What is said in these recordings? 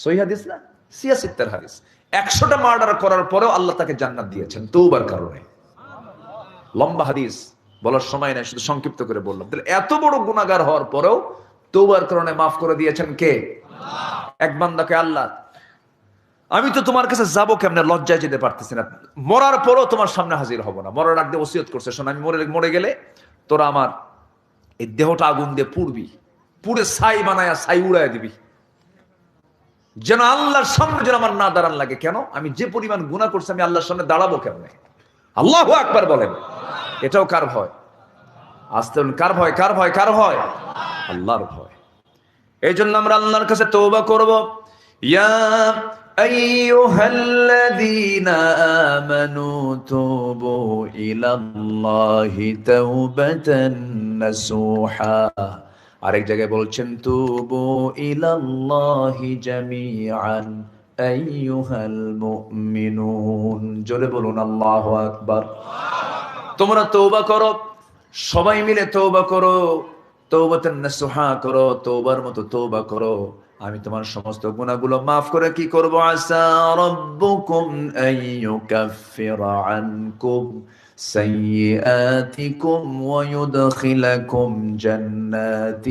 সহি হাদিস না? হাদিস। একশোটা মার্ডার করার পরেও আল্লাহ তাকে জান্নাত দিয়েছেন কারণে। লম্বা হাদিস, বলার সময় শুধু সংক্ষিপ্ত করে বললাম। তাহলে এত বড় গুণাগার হওয়ার পরেও তৌবার কারণে মাফ করে দিয়েছেন কে? এক বান্দাকে আল্লাহ, আমি তো তোমার কাছে যাব কেমনে? লজ্জায় যেতে পারতেছি না। মরার পরও তোমার সামনে হাজির হব না। মরার আগে ওসিয়ত করছে, শোন, আমি মরে মরে গেলে তোরা আমার এই দেহটা আগুন দিয়ে পুড়বি। পুড়ে ছাই বানায়া ছাই উড়াই দিবি। যেন আল্লাহর সামনে যেন আমার না দাঁড়ান লাগে। কেন? আমি যে পরিমাণ গুণা করছি, আমি আল্লাহর সামনে দাঁড়াবো কেমনে? আল্লাহ আকবার বলেন। এটাও কার ভয়? আসতে কার ভয় কার ভয় কার ভয়? আল্লাহর ভয়। এই জন্য আমরা আল্লাহর কাছে তৌবা করব। ইয়া আইয়ুহাল্লাযীনা আমানু তুবু ইলাল্লাহি তাওবাতান নাসুহা। আরেক জায়গায় বলছেন, তুবু ইলাল্লাহি জামিআন, আইয়ুহাল মুমিনুন। জোরে বলুন, আল্লাহু আকবার। তোমরা তৌবা করো, সবাই মিলে তৌবা করো তৌবাতান নাসুহা করো তৌবার মতো তৌবা করো। আমি তোমার সমস্ত গুনাহগুলো মাফ করে কি করব? আসা রাব্বুকুম আইয়ুকাফিরা আনকুম। سيئاتكم ويدخلكم جنات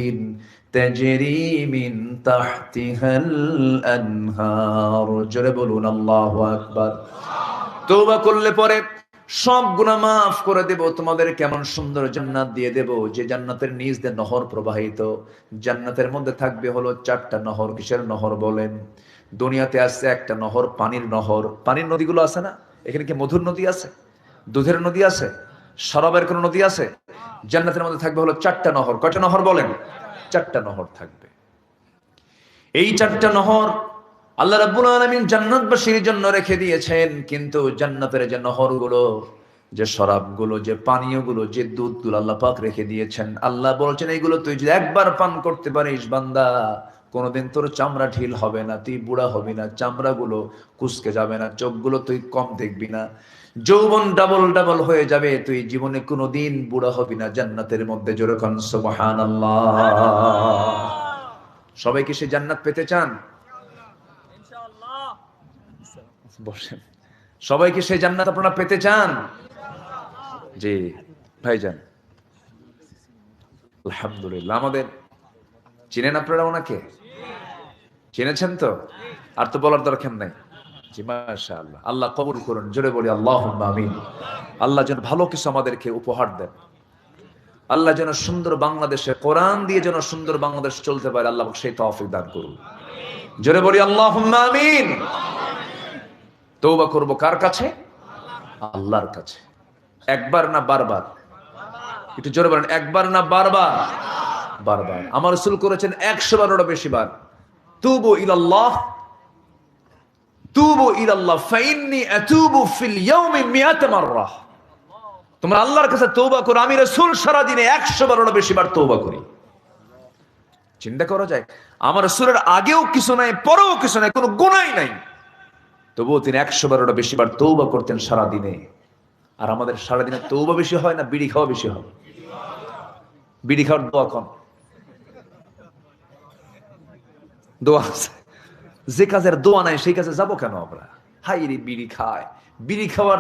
تجري من تحتها الأنهار জোরে বলুন আল্লাহু আকবার তৌবা করলে পরে সব গুনাহ মাফ করে দেব তোমাদের কেমন সুন্দর জান্নাত দিয়ে দেব যে জান্নাতের নিচ দিয়ে নহর প্রবাহিত জান্নাতের মধ্যে থাকবে হলো চারটা নহর কিসের নহর বলেন দুনিয়াতে আছে একটা নহর পানির নহর পানির নদীগুলো আছে না এখানে কি মধুর নদী আছে দুধের নদী আছে, শরাবের কোন নদী আছে? জান্নাতের মধ্যে থাকবে হলো চারটা নহর। কয়টা নহর বলেন? চারটা নহর থাকবে। এই চারটা নহর আল্লাহ রাব্বুল আলামিন জান্নাতবাসীর জন্য রেখে দিয়েছেন, কিন্তু জান্নাতের যে নহরগুলো, যে শরাবগুলো, যে পানীয়গুলো, যে দুধগুলো আল্লাহ পাক রেখে দিয়েছেন, আল্লাহ বলছেন, এইগুলো তুই যদি একবার পান করতে পারিস, বান্দা, কোনোদিন তোর চামড়া ঢিল হবে না, তুই বুড়া হবি না, চামড়াগুলো কুচকে যাবে না, চোখগুলো তুই কম দেখবি না। যৌবন ডাবল ডাবল হয়ে যাবে তুই জীবনে কোনোদিন বুড়া হবি না জান্নাতের মধ্যে যেরকম সুবহানাল্লাহ। সবাই কি সে জান্নাত পেতে চান? বসেন। সবাই কি সেই জান্নাত আপনারা পেতে চান? জি ভাইজান। আলহামদুলিল্লাহ। আমাদের চিনেন আপনারা ওনাকে? চিনেছেন তো? আর তো বলার দরকার নাই। জি, মাশাআল্লাহ। আল্লাহ কবুল করুন, জোরে বলি আল্লাহ আমিন। আল্লাহ যেন ভালো কিছু আমাদেরকে উপহার দেন। আল্লাহ যেন সুন্দর বাংলাদেশে কোরআন দিয়ে যেন সুন্দর বাংলাদেশ চলতে পারে, আল্লাহ সেই তৌফিক দান করুন। জোরে বলি আল্লাহ আমিন। তৌবা করব কার কাছে? আল্লাহর কাছে। একবার না বারবার? একটু জোরে বলেন, একবার না বারবার? বারবার। আমার রসুল করেছেন একশো বারোটা বেশি বার। তুবু ইলাল্লাহ তুবু ইলাল্লাহ, ফাইন্নি তোমরা আল্লাহর কাছে তৌবা করো, আমি রসুল সারা দিনে একশো বারোটা বেশি বার তৌবা করি। চিন্তা করা যায়, আমার রসুলের আগেও কিছু নাই, পরেও কিছু নাই, কোনো গুণাই নাই। তবুও তিনি একশো বারোটা বেশি বার তৌবা করতেন সারা দিনে আর আমাদের সারাদিনে তৌবা বেশি হয় না, বিড়ি খাওয়া বেশি হয়? বিড়ি খাওয়ার দোয়া কম দোয়া আছে। যে কাজের দোয়া নাই সেই কাজে যাব কেন আমরা? হাই রে বিড়ি খায়। বিড়ি খাওয়ার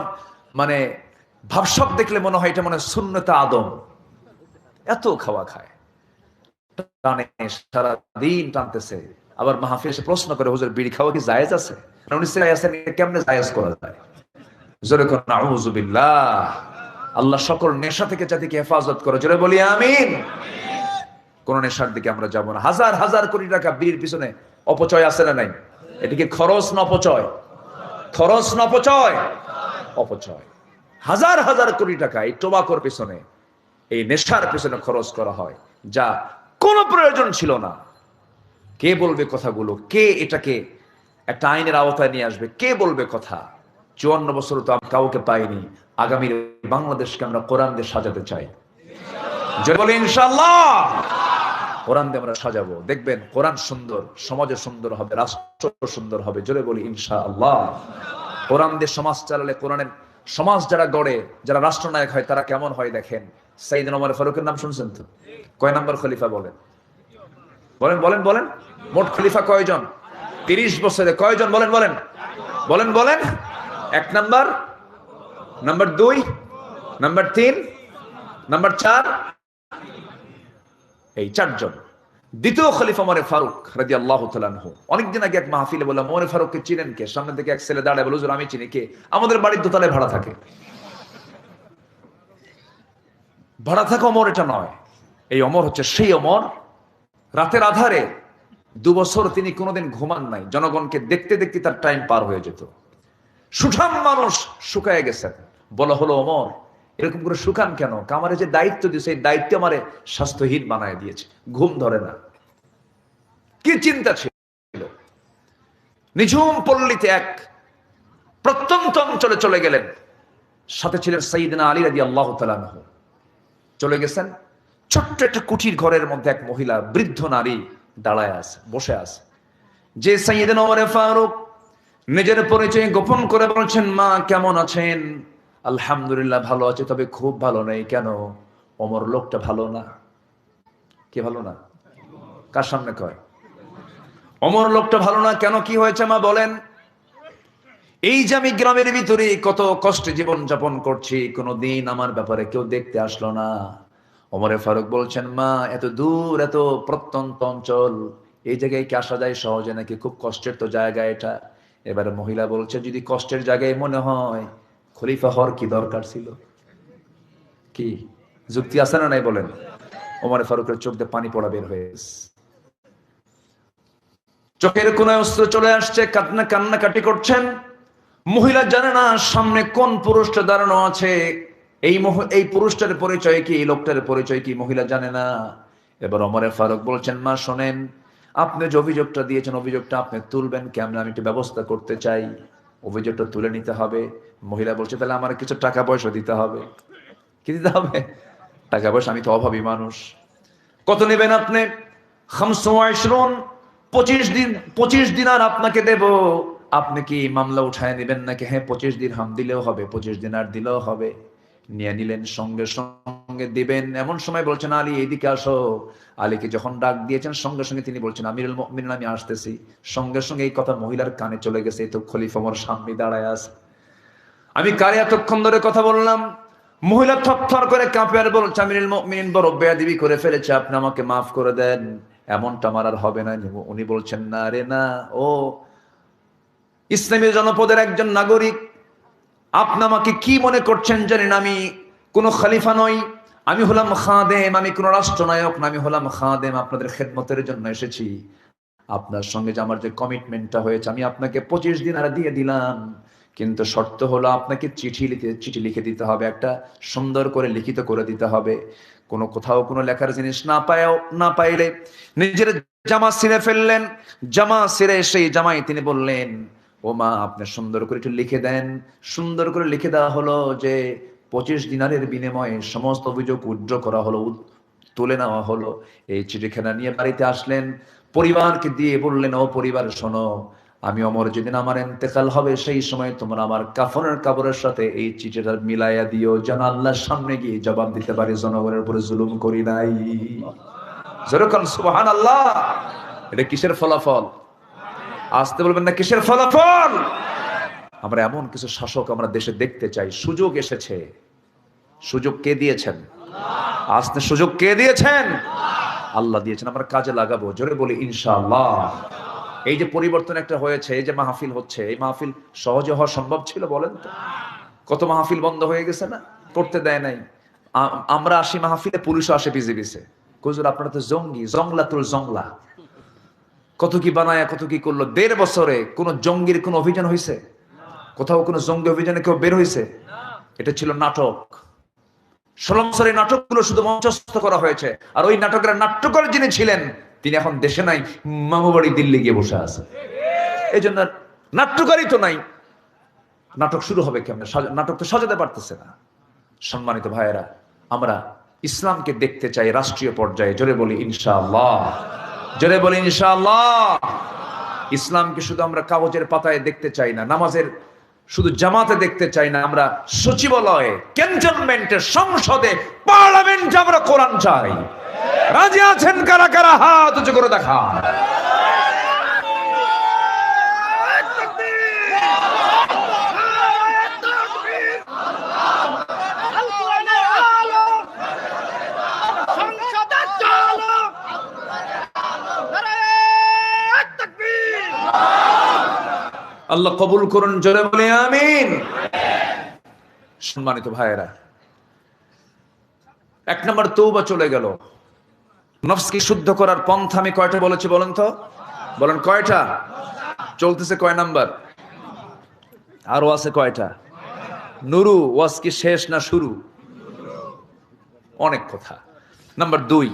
মানে ভাবসব দেখলে মনে হয় এটা মানে শূন্যতা আদম। এত খাওয়া খায়। টানে টানতেছে। আবার মাহফিল এসে প্রশ্ন করে হুজুর বিড়ি খাওয়া কি জায়েজ আছে? উনি কেমনে জায়েজ করা যায়? জোরে আল্লাহ সকল নেশা থেকে জাতিকে হেফাজত করে। জোরে বলি আমিন। কোন নেশার দিকে আমরা যাব না। হাজার হাজার কোটি টাকা বিড়ির পিছনে অপচয় আছে না নাই? এটা কি খরচ না অপচয়? খরচ না অপচয়? অপচয়। হাজার হাজার কোটি টাকা এই টোবাকোর পিছনে, এই নেশার পিছনে খরচ করা হয়, যা কোনো প্রয়োজন ছিল না। কে বলবে কথাগুলো? কে এটাকে একটা আইনের আওতায় নিয়ে আসবে? কে বলবে কথা? চুয়ান্ন বছর তো আমি কাউকে পাইনি। আগামী বাংলাদেশকে আমরা কোরআন দিয়ে সাজাতে চাই। যে বলি ইনশাল্লাহ কোরআন দিয়ে আমরা সাজাবো। দেখবেন কোরআন সুন্দর সমাজে সুন্দর হবে রাষ্ট্র সুন্দর হবে। জোরে বলি ইনশা আল্লাহ কোরআন দিয়ে সমাজ চালালে, কোরআনের সমাজ যারা গড়ে, যারা রাষ্ট্রনায়ক হয়, তারা কেমন হয় দেখেন? ফারুকের নাম শুনছেন তো? কয় খলিফা বলেন? বলেন বলেন বলেন। মোট খলিফা কয়জন? তিরিশ বছরে কয়জন? বলেন বলেন। বলেন বলেন। এক নাম্বার নাম্বার দুই, নাম্বার তিন, নাম্বার চার এই চারজন। দ্বিতীয় খলিফা মরে ফারুক রাজি আল্লাহ অনেকদিন আগে এক মাহফিলে বললাম, মরে ফারুককে চিনেন কে? সামনে থেকে এক ছেলে দাঁড়ায় বলো আমি চিনি, কে? আমাদের বাড়ির দোতলায় ভাড়া থাকে। ভাড়া থাকা অমর এটা নয়। এই অমর হচ্ছে সেই অমর। রাতের আধারে দু বছর তিনি কোনোদিন ঘুমান নাই। জনগণকে দেখতে দেখতে তার টাইম পার হয়ে যেত। সুঠাম মানুষ শুকায় গেছেন। বলা হলো, অমর এরকম করে শুকান কেন? আমারে যে দায়িত্ব দিয়েছে, এই দায়িত্ব আমারে স্বাস্থ্যহীন বানায় দিয়েছে। ঘুম ধরে না। কি চিন্তা ছিল? নিঝুম পল্লীতে এক প্রত্যন্ত অঞ্চলে চলে গেলেন। সাথে ছিলেন সঈদিনা আলী রাজি আল্লাহ তালানহ চলে গেছেন। ছোট্ট একটা কুটির ঘরের মধ্যে এক মহিলা, বৃদ্ধ নারী দাঁড়ায় আছে, বসে আছে। যে সঈদিন ওমরে ফারুক নিজের পরিচয় গোপন করে বলছেন, মা, কেমন আছেন? আলহামদুলিল্লাহ ভালো আছে, তবে খুব ভালো নেই। কেন? অমর লোকটা ভালো না? কে ভালো না? কার সামনে কয়? অমর লোকটা ভালো না? কেন কি হয়েছে মা বলেন? এই যে আমি গ্রামের ভিতরে কত কষ্টে জীবন যাপন করছি, কোনোদিন আমার ব্যাপারে কেউ দেখতে আসলো না। অমরে ফারুক বলছেন, মা, এত দূর, এত প্রত্যন্ত অঞ্চল, এই জায়গায় কি আসা যায় সহজে নাকি? খুব কষ্টের তো জায়গা এটা। এবারে মহিলা বলছে, যদি কষ্টের জায়গায় মনে হয় খলিফা হওয়ার কি দরকার ছিল? কি? যুক্তি আছে না নাই বলেন? ওমরে ফারুকের চোখ দিয়ে পানি পড়া বের হয়ে। চোখের কোন অস্ত্র চলে আসছে, কান্না কান্নাকাটি করছেন। মহিলা জানে না সামনে কোন পুরুষটা দাঁড়ানো আছে। এই এই পুরুষটার পরিচয় কি? এই লোকটার পরিচয় কি? মহিলা জানে না। এবার অমরে ফারুক বলছেন, মা, শোনেন, আপনি যে অভিযোগটা দিয়েছেন, অভিযোগটা আপনি তুলবেন কেমন? আমি একটু ব্যবস্থা করতে চাই। অভিযোগটা তুলে নিতে হবে। মহিলা বলছে, তাহলে আমার কিছু টাকা পয়সা দিতে হবে। কি দিতে হবে? টাকা পয়সা আমি তো অভাবী মানুষ। কত নেবেন আপনি? খামসুন পঁচিশ দিন পঁচিশ দিন আর আপনাকে দেব। আপনি কি মামলা উঠায় নেবেন নাকি? হ্যাঁ পঁচিশ দিন হাম দিলেও হবে, পঁচিশ দিন আর দিলেও হবে। নিয়ে নিলেন, সঙ্গে সঙ্গে দিবেন। এমন সময় বলছেন, আলী, এইদিকে আসো। আলীকে যখন ডাক দিয়েছেন, সঙ্গে সঙ্গে তিনি বলছেন, আমিরুল মুমিনিন, আমি আসতেছি। সঙ্গে সঙ্গে এই কথা মহিলার কানে চলে গেছে। তো খলিফা আমার সামনে দাঁড়ায় আছে। আমি কারে এতক্ষণ ধরে কথা বললাম? মহিলা থরথর করে কাঁপে আর বলছে, আমিরুল মুমিনিন বড় বেয়াদিবি করে ফেলেছে, আপনি আমাকে মাফ করে দেন। এমনটা আমার আর হবে না। উনি বলছেন, না রে, না, ও ইসলামী জনপদের একজন নাগরিক, আপনি আমাকে কি মনে করছেন জানেন? আমি কোন খালিফা নই, আমি হলাম খাদেম, আমি কোন রাষ্ট্রনায়ক না, আমি হলাম খাদেম, আপনাদের খেদমতের জন্য এসেছি। আপনার সঙ্গে যে আমার যে কমিটমেন্টটা হয়েছে, আমি আপনাকে পঁচিশ দিন আর দিয়ে দিলাম। কিন্তু শর্ত হলো আপনাকে চিঠি লিখে চিঠি লিখে দিতে হবে, একটা সুন্দর করে লিখিত করে দিতে হবে। কোনো কোথাও কোনো লেখার জিনিস না পায়ও, না পাইলে নিজের জামা ছিঁড়ে ফেললেন, জামা ছিঁড়ে সেই জামাই তিনি বললেন, ও মা, আপনি সুন্দর করে একটু লিখে দেন। সুন্দর করে লিখে দেওয়া হলো যে পঁচিশ দিনারের বিনিময়ে সমস্ত অভিযোগ উড্র করা হলো তুলে নেওয়া হলো। এই চিঠিখানা নিয়ে বাড়িতে আসলেন, পরিবারকে দিয়ে বললেন, ও পরিবার, শোনো আমি অমর যেদিন আমার এতেকাল হবে, সেই সময় তোমরা আমার কাফনের কাপড়ের সাথে এই চিঠিটা মিলাইয়া দিও। যেন আল্লাহর সামনে গিয়ে জবাব দিতে পারি, জনগণের উপরে জুলুম করি নাই। যেরকম সুবহান আল্লাহ এটা কিসের ফলাফল? আসতে বলবেন না, কিসের ফলাফল? আমরা এমন কিছু শাসক আমরা দেশে দেখতে চাই। সুযোগ এসেছে। সুযোগ কে দিয়েছেন? আসতে সুযোগ কে দিয়েছেন? আল্লাহ দিয়েছেন, আমরা কাজে লাগাবো। জোরে বলি, ইনশাআল্লাহ। এই যে পরিবর্তন একটা হয়েছে, এই যে মাহফিল হচ্ছে, এই মাহফিল সহজে হওয়া সম্ভব ছিল বলেন তো? কত মাহফিল বন্ধ হয়ে গেছে না? করতে দেয় নাই। আমরা আসি মাহফিলে, পুলিশও আসে পিছে কুজুর আপনারা তো জঙ্গি, জংলাতুল জংলা। কত কি বানায়, কত কি করল? দেড় বছরে কোন জঙ্গির কোন অভিযান হয়েছে কোথাও কোনো জঙ্গি অভিযানে কেউ বের হয়েছে এটা ছিল নাটক। ষোলো নাটকগুলো শুধু মঞ্চস্থ করা হয়েছে। আর ওই নাটকের নাট্যকর যিনি ছিলেন তিনি এখন দেশে নাই, মামু বাড়ি দিল্লি গিয়ে বসে আছে। এই জন্য নাট্যকারই তো নাই। নাটক শুরু হবে কেমন? নাটক তো সাজাতে পারতেছে না। সম্মানিত ভাইয়েরা, আমরা ইসলামকে দেখতে চাই রাষ্ট্রীয় পর্যায়ে। জোরে বলি, ইনশাআল্লাহ। জোরে বলি, ইনশাআল্লাহ। ইসলামকে শুধু আমরা কাগজের পাতায় দেখতে চাই না, নামাজের শুধু জামাতে দেখতে চাই না, আমরা সচিবালয়ে ক্যান্টনমেন্টের সংসদে, পার্লামেন্টে আমরা কোরআন চাই। রাজি আছেন কারা কারা? হাত উঁচু করে দেখা আল্লাহ কবুল করুন, জোরে বলে, আমিন। সম্মানিত ভাইয়েরা, এক নম্বর তৌবা চলে গেল। নফসকে শুদ্ধ করার পন্থা আমি কয়টা বলেছি বলেন তো? বলেন কয়টা? চলতেছে কয় নাম্বার? আরও আছে কয়টা? নুরু, ওয়াজ কি শেষ না শুরু? অনেক কথা। নাম্বার দুই,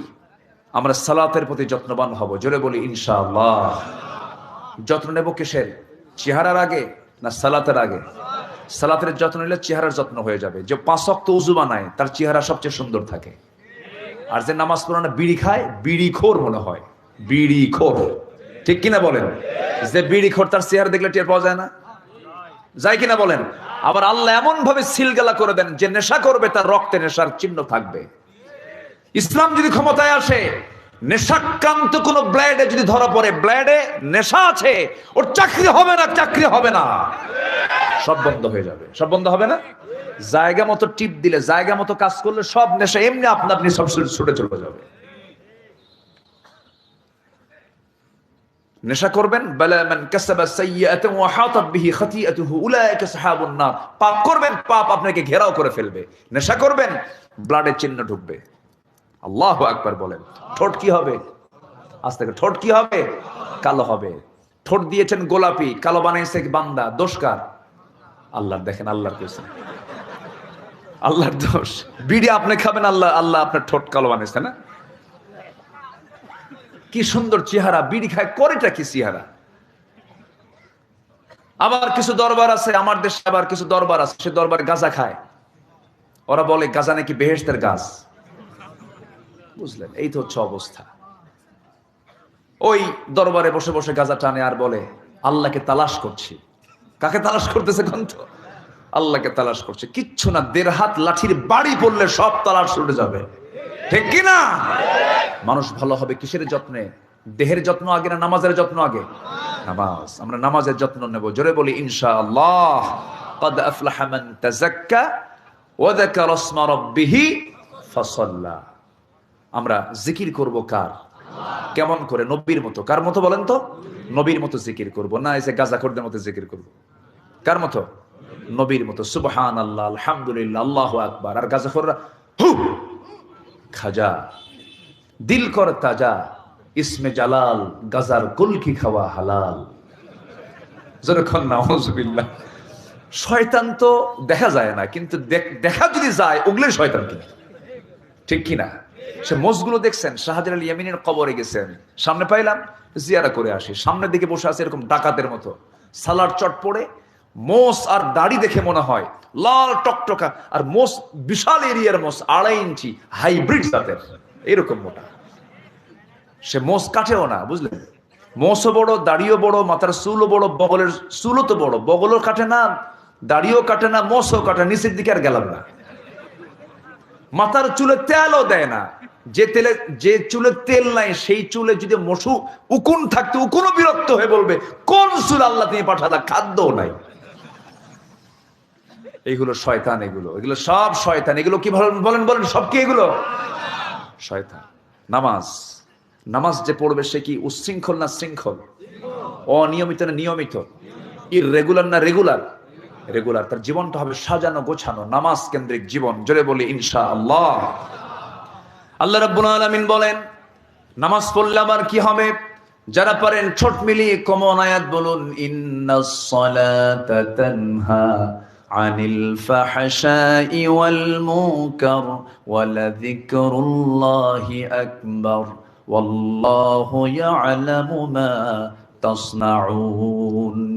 আমরা সালাতের প্রতি যত্নবান হব। জোরে বলি, ইনশাআল্লাহ। যত্ন নেব কিসের? চেহারার আগে না সালাতের আগে? সালাতের যত্ন নিলে চেহারার যত্ন হয়ে যাবে। যে পাঁচক তো উজু বানায়, তার চেহারা সবচেয়ে সুন্দর থাকে। আর যে নামাজ পড়ে না বিড়ি খায়, বিড়ি খোর মনে হয়। বিড়ি খোর। ঠিক কিনা বলেন? যে বিড়ি খোর, তার চেহারা দেখলে টের পাওয়া যায় না? যায় কিনা বলেন? আবার আল্লাহ এমন ভাবে সিলগালা করে দেন, যে নেশা করবে, তার রক্তে নেশার চিহ্ন থাকবে। ইসলাম যদি ক্ষমতায় আসে নেশাক্রান্ত কোন ব্লেডে যদি ধরা পড়ে ব্লেডে নেশা আছে, ওর চাকরি হবে না, চাকরি হবে না। সব বন্ধ হয়ে যাবে। সব বন্ধ হবে না? জায়গা মতো টিপ দিলে, জায়গা মতো কাজ করলে সব নেশা এমনি আপনা আপনি সব ছুটে চলে যাবে। নেশা করবেন? পাপ করবেন, পাপ আপনাকে ঘেরাও করে ফেলবে। নেশা করবেন, ব্লাডের চিহ্ন ঢুকবে। আল্লাহু আকবার বলেন, ঠোঁট কি হবে? আজ থেকে ঠোঁট কি হবে? কালো হবে। ঠোঁট দিয়েছেন গোলাপি, কালো বানাইছে বান্দা দোষকার আল্লাহর দেখেন আল্লাহর কইছেন আল্লাহর দোষ। বিড়ি আপনি খাবেন, আল্লাহ আল্লাহ আপনার ঠোঁট কালো বানাইছে না? কি সুন্দর চেহারা, বিড়ি খায়, করেটা কি চেহারা? আবার কিছু দরবার আছে, আমার দেশে আবার কিছু দরবার আছে, সে দরবার গাঁজা খায়। ওরা বলে, গাঁজা নাকি বেহেস্তের গাছ বুঝলেন এই তো হচ্ছে অবস্থা ওই দরবারে বসে বসে গাঁজা টানে আর বলে আল্লাহকে তালাশ করছি কাকে তালাশ করতেছে গ্রন্থ আল্লাহকে তালাশ করছে কিচ্ছু না দেড় হাত লাঠির বাড়ি পড়লে সব তালাশ উঠে যাবে ঠিক কিনা মানুষ ভালো হবে কিসের যত্নে দেহের যত্ন আগে না নামাজের যত্ন আগে নামাজ আমরা নামাজের যত্ন নেব জোরে বলি ইনশাআল্লাহ قد أفلح من تزكى وذكر اسم ربه فصلى আমরা জিকির করব কার? কেমন করে? নবীর মতো। কার মতো বলেন তো? নবীর মতো জিকির করব। না এসে গাজা গাজাখোরদের মতো জিকির করব। কার মতো? নবীর মতো। সুবহান আল্লাহ আলহামদুলিল্লাহ, আল্লাহ আকবার। আর গাজাখোররা হু! খাজা। দিল কর তাজা। ইসমে জালাল, গাজার কুলকি খাওয়া হালাল। যেরকম শয়তান তো দেখা যায় না, কিন্তু দেখ- যদি যায় ওগুলোই শয়তান কিনা ঠিক কিনা? সে মোষগুলো দেখছেন শাহজাল আল ইয়ামিনের কবরে গেছেন সামনে পাইলাম, জিয়ারা করে আসি। সামনের দিকে বসে আছে এরকম ডাকাতের মতো। সালার চট পড়ে মোষ আর দাড়ি দেখে মনে হয়, লাল টকটকা, আর মোষ বিশাল এরিয়ার মোষ আড়াই ইঞ্চি, হাইব্রিড জাতের। এরকম মোটা। সে মোষ কাটেও না, বুঝলেন? মোষও বড়, দাড়িও বড়, মাথার চুলও বড়, বগলের চুলও তো বড়। বগলও কাটে না, দাড়িও কাটে না মোষও কাটে নিচের দিকে আর গেলাম না। মাথার চুলে তেলও দেয় না। যে তেলে, যে চুলে তেল নাই, সেই চুলে যদি মশু উকুন থাকতো, উকুনও বিরক্ত হয়ে বলবে, কোন চুল আল্লাহ তিনি পাঠালা খাদ্যও নাই। এইগুলো শয়তান এগুলো। এগুলো সব শয়তান। এগুলো কি বলেন বলেন সব কি এগুলো? শয়তান। নামাজ। নামাজ যে পড়বে সে কি উচ্ছৃঙ্খল না শৃঙ্খল? অনিয়মিত না নিয়মিত? ইরেগুলার না রেগুলার? রেগুলার তার জীবনটা হবে সাজানো, গোছানো, নামাজ কেন্দ্রিক জীবন। জোরে বলি ইনশা আল্লাহ আল্লাহ রাব্বুল আলামিন বলেন, নামাজ পড়লে আবার কি হবে? যারা পারেন ছোট মিলিয়ে কমন আয়াত বলুন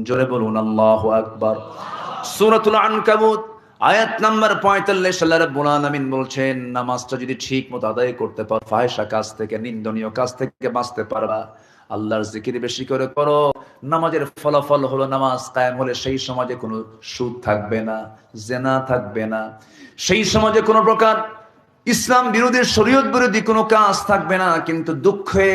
জোরে বলুন, আল্লাহু আকবার। সূরাতুল আনকাবুত আয়াত নাম্বার পঁয়তাল্লিশ, আল্লাহ রাব্বুল আলামিন বলছেন, নামাজটা যদি ঠিক মতো আদায় করতে পারো ফাহিশা কাজ থেকে, নিন্দনীয় কাজ থেকে বাঁচতে পারবা। আল্লাহর জিকির বেশি করে করো, নামাজের ফলাফল হলো নামাজ কায়েম হলে সেই সমাজে কোনো সুদ থাকবে না, জেনা থাকবে না। সেই সমাজে কোনো প্রকার ইসলাম বিরোধী শরীয়ত বিরোধী কোনো কাজ থাকবে না, কিন্তু দুঃখে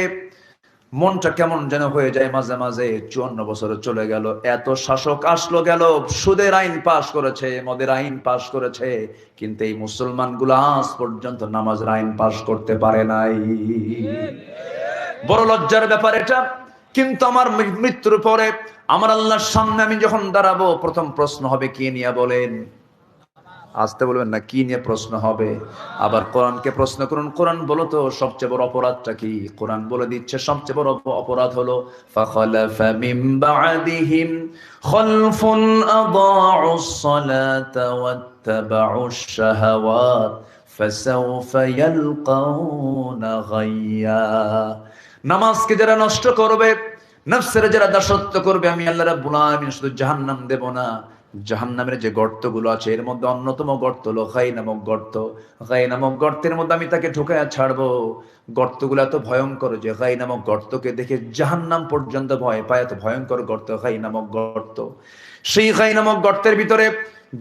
মনটা কেমন যেন হয়ে যায় মাঝে মাঝে? চুয়ান্ন বছর চলে গেল, এত শাসক আসলো গেল, সুদের আইন পাশ করেছে, মদের আইন পাশ করেছে, কিন্তু এই মুসলমান আজ পর্যন্ত নামাজের আইন পাশ করতে পারে নাই। বড় লজ্জার ব্যাপার এটা। কিন্তু আমার মৃত্যুর পরে আমার আল্লাহর সামনে আমি যখন দাঁড়াবো, প্রথম প্রশ্ন হবে, কে নিয়ে বলেন? আসতে বলবেন না, কি নিয়ে প্রশ্ন হবে? আবার কোরআনকে প্রশ্ন করুন, কোরআন বলো তো, সবচেয়ে বড় অপরাধটা কি? কোরআন বলে দিচ্ছে, সবচেয়ে বড় অপরাধ হলো, ফাখালাফা মিন বাদিহিম খালফুন আদাউস সালাতা ওয়াত্তাবাউশ শাহাওয়াত, ফাসাউফা ইয়ালকাউনা গায়্যা নামাজকে যারা নষ্ট করবে, নফসের যারা দাসত্ব করবে, আমি আল্লাহ রাব্বুল আলামিন শুধু জাহান্নাম দেব না জাহান্নামের যে গর্তগুলো আছে, এর মধ্যে অন্যতম গর্ত হলো গাই নামক গর্ত। গাই নামক গর্তের মধ্যে আমি তাকে ঢুকায়া ছাড়বো। গর্তগুলো এত ভয়ঙ্কর যে গাই নামক গর্তকে দেখে জাহান্নাম পর্যন্ত ভয় পায়, এত ভয়ঙ্কর গর্ত, গাই নামক গর্ত। সেই গাই নামক গর্তের ভিতরে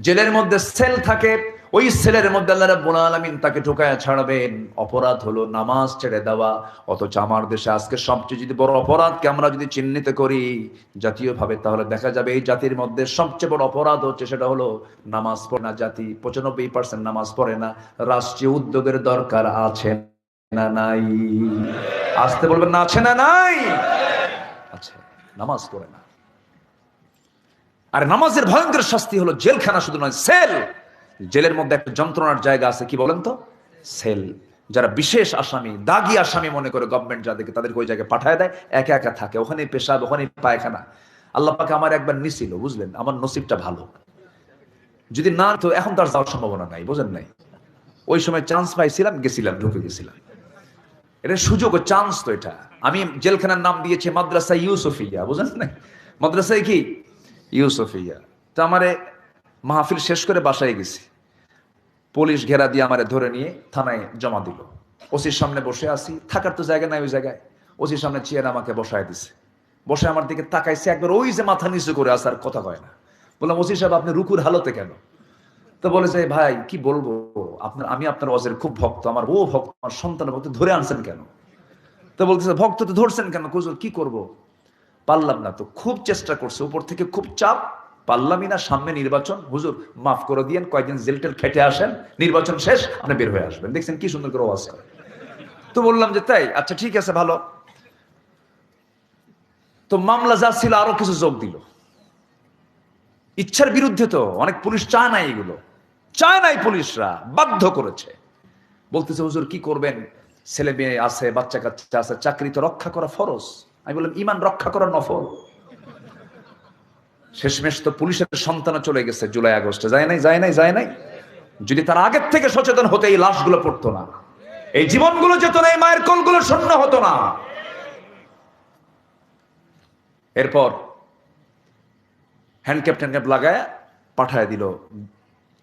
জেলের মধ্যে সেল থাকে ওই সেলের মধ্যে আল্লাহ রাব্বুল আলামিন তাকে ঢুকায়া ছাড়বেন। অপরাধ হলো নামাজ ছেড়ে দেওয়া, অথচ আমার দেশে আজকে সবচেয়ে যদি বড় অপরাধকে আমরা যদি চিহ্নিত করি, জাতীয়ভাবে তাহলে দেখা যাবে এই জাতির মধ্যে সবচেয়ে বড় অপরাধ হচ্ছে সেটা হলো নামাজ পড়ে না জাতি। পঁচানব্বই পার্সেন্ট নামাজ পড়ে না, রাষ্ট্রীয় উদ্যোগের দরকার আছে না নাই? আসতে বলবেন না, আছে না নাই? আছে নামাজ পড়ে না। আর নামাজের ভয়ঙ্কর শাস্তি হলো জেলখানা শুধু নয় সেল জেলের মধ্যে একটা যন্ত্রণার জায়গা আছে, কি বলেন তো? সেল। যারা বিশেষ আসামি, দাগি আসামি মনে করে গভর্নমেন্ট যাদেরকে, তাদেরকে ওই জায়গায় পাঠায় দেয়, একা একা থাকে। ওখানে পেশাব ওখানে পায়খানা। আল্লাহ পাকে আমার একবার নিছিল বুঝলেন? আমার নসিবটা ভালো। যদি না, তো এখন তার যাওয়ার সম্ভাবনা নাই, বুঝেন নাই? ওই সময় চান্স পাইছিলাম, গেছিলাম, ঢুকে গেছিলাম। এটা সুযোগ ও চান্স তো এটা। আমি জেলখানার নাম দিয়েছি মাদ্রাসা ইউসুফিয়া, বুঝেন না মাদ্রাসায় কি? ইউসুফিয়া। তো আমারে মাহফিল শেষ করে বাসায় গেছি। পুলিশ ঘেরা দিয়ে আমারে ধরে নিয়ে থানায় জমা দিল। ওসির সামনে বসে আছি, থাকার তো জায়গা নাই ওই জায়গায়। ওসির সামনে চেয়ার আমাকে বসায় দিছে। বসে আমার দিকে তাকাইছে, একবার ওই যে মাথা নিচু করে আসার কথা কয় না। বললাম ওসি সাহেব, আপনি রুকুর হালতে কেন? তো বলে যে, ভাই, কি বলব? আপনার, আমি আপনার অজের খুব ভক্ত। আমার ও ভক্ত, আমার সন্তান ভক্ত ধরে আনছেন কেন? তো বলতেছে, ভক্ত তো ধরছেন কেন? কুজুর কি করব? পারলাম না তো, খুব চেষ্টা করছে। উপর থেকে খুব চাপ পারলামই না সামনে নির্বাচন, হুজুর মাফ করে দিয়েন, কয়েকদিন জেল টেল খেটে আসেন, নির্বাচন শেষ, আপনি বের হয়ে আসবেন। দেখছেন কি সুন্দর করে ওয়াজ করে। তো বললাম যে, তাই আচ্ছা ঠিক আছে, ভালো। তো মামলা যা ছিল, আরও কিছু যোগ দিল। ইচ্ছার বিরুদ্ধে তো, অনেক পুলিশ চায় নাই এগুলো। চায় নাই পুলিশরা, বাধ্য করেছে। বলতেছে, হুজুর, কি করবেন? ছেলে মেয়ে আছে বাচ্চা কাচ্চা আছে, চাকরি তো রক্ষা করা ফরজ। আমি বললাম, ইমান রক্ষা করা নফল। শেষমেশ তো পুলিশের সন্তান চলে গেছে জুলাই, আগস্টে। যায় নাই যায় নাই যায় নাই? যদি তার আগের থেকে সচেতন হতে এই লাশগুলো পড়তো না, এই জীবনগুলো যেত না, এই মায়ের কোলগুলো শূন্য হতো না। এরপর হ্যান্ড হ্যান্ডক্যাপ ট্যান্ডক্যাপ লাগায় পাঠায় দিল,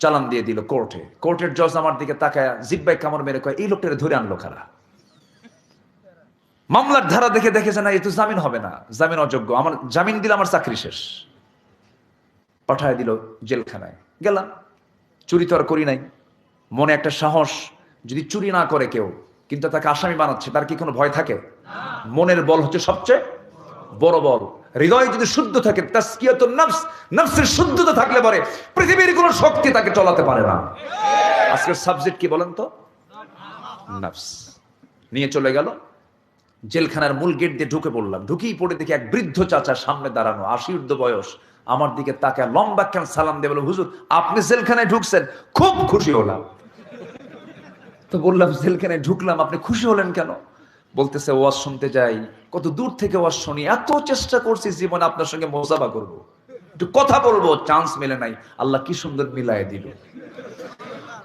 চালান দিয়ে দিল কোর্টে। কোর্টের জজ আমার দিকে তাকায় জিব্বাই কামড় মেরে কয়, এই লোকটারে ধরে আনলো খারা মামলার ধারা দেখে দেখেছে না এ তো জামিন হবে না, জামিন অযোগ্য। আমার জামিন দিলে আমার চাকরি শেষ। পাঠায় দিল জেলখানায়। গেলাম। চুরি তো আর করি নাই। মনে একটা সাহস যদি চুরি না করে কেউ, কিন্তু তাকে আসামি বানাচ্ছে, তার কি কোনো ভয় থাকে? মনের বল হচ্ছে সবচেয়ে বড় বল। হৃদয় যদি শুদ্ধ থাকে শুদ্ধতা থাকলে পরে পৃথিবীর কোনো শক্তি তাকে চলাতে পারে না। আজকের সাবজেক্ট কি বলেন তো? নিয়ে চলে গেল। জেলখানার মূল গেট দিয়ে ঢুকে পড়লাম। ঢুকেই পড়ে দেখি এক বৃদ্ধ চাচা সামনে দাঁড়ানো, আশি ঊর্ধ্ব বয়স। আমার দিকে তাকে লম্বা কেন সালাম দিয়ে বলে, হুজুর, আপনি জেলখানায় ঢুকছেন, খুব খুশি হলাম। তো বললাম, জেলখানায় ঢুকলাম, আপনি খুশি হলেন কেন? বলতেছে, ওয়াজ শুনতে যাই, কত দূর থেকে ওয়াজ শুনি, এত চেষ্টা করছি জীবনে আপনার সঙ্গে মোজাবা করব। একটু কথা বলব চান্স মেলে নাই, আল্লাহ কি সুন্দর মিলায় দিল।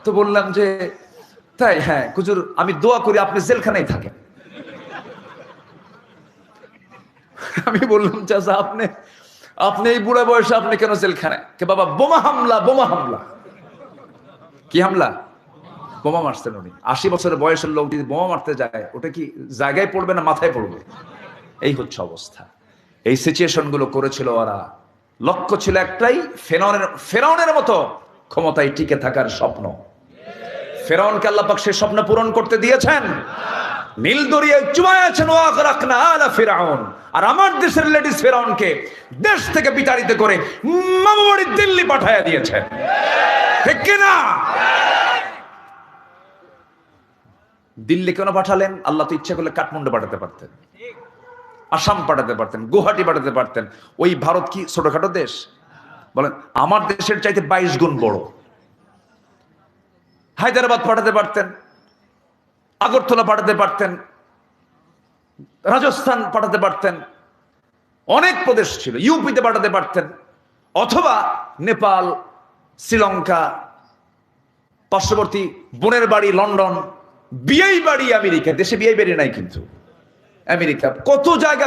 তো বললাম যে, তাই হ্যাঁ কুজুর আমি দোয়া করি, আপনি জেলখানায় থাকেন। আমি বললাম, চাচা, আপনি আপনি এই বুড়া বয়সে আপনি কেন জেলখানায়? কে বাবা, বোমা হামলা বোমা হামলা। কি হামলা? বোমা মারছেন উনি। আশি বছরের বয়সের লোক যদি বোমা মারতে যায়, ওটা কি জায়গায় পড়বে না মাথায় পড়বে? এই হচ্ছে অবস্থা। এই সিচুয়েশনগুলো করেছিল ওরা। লক্ষ্য ছিল একটাই, ফেরাউনের ফেরাউনের মতো ক্ষমতায় টিকে থাকার স্বপ্ন। ফেরাউনকে আল্লাপাক সে স্বপ্ন পূরণ করতে দিয়েছেন। নীল দরিয়ায় চুমায় আছেন ফিরাউন। আর আমার দেশের লেডিস ফেরাউনকে দেশ থেকে বিতাড়িত করে মামাবাড়ি দিল্লি পাঠায়া দিয়েছেন ঠিক কিনা দিল্লি কেন পাঠালেন? আল্লাহ তো ইচ্ছা করলে কাঠমান্ডু পাঠাতে পারতেন। আসাম পাঠাতে পারতেন, গুয়াহাটি পাঠাতে পারতেন। ওই ভারত কি ছোটখাটো দেশ? বলেন, আমার দেশের চাইতে বাইশ গুণ বড়। হায়দ্রাবাদ পাঠাতে পারতেন। আগরতলা পাঠাতে পারতেন, রাজস্থান পাঠাতে পারতেন, অনেক প্রদেশ ছিল, ইউপিতে পাঠাতে পারতেন, অথবা নেপাল, শ্রীলঙ্কা, পার্শ্ববর্তী বোনের বাড়ি লন্ডন, বিয়েই বাড়ি আমেরিকা, দেশে বিয়ে বাড়ি নাই কিন্তু, আমেরিকা, কত জায়গা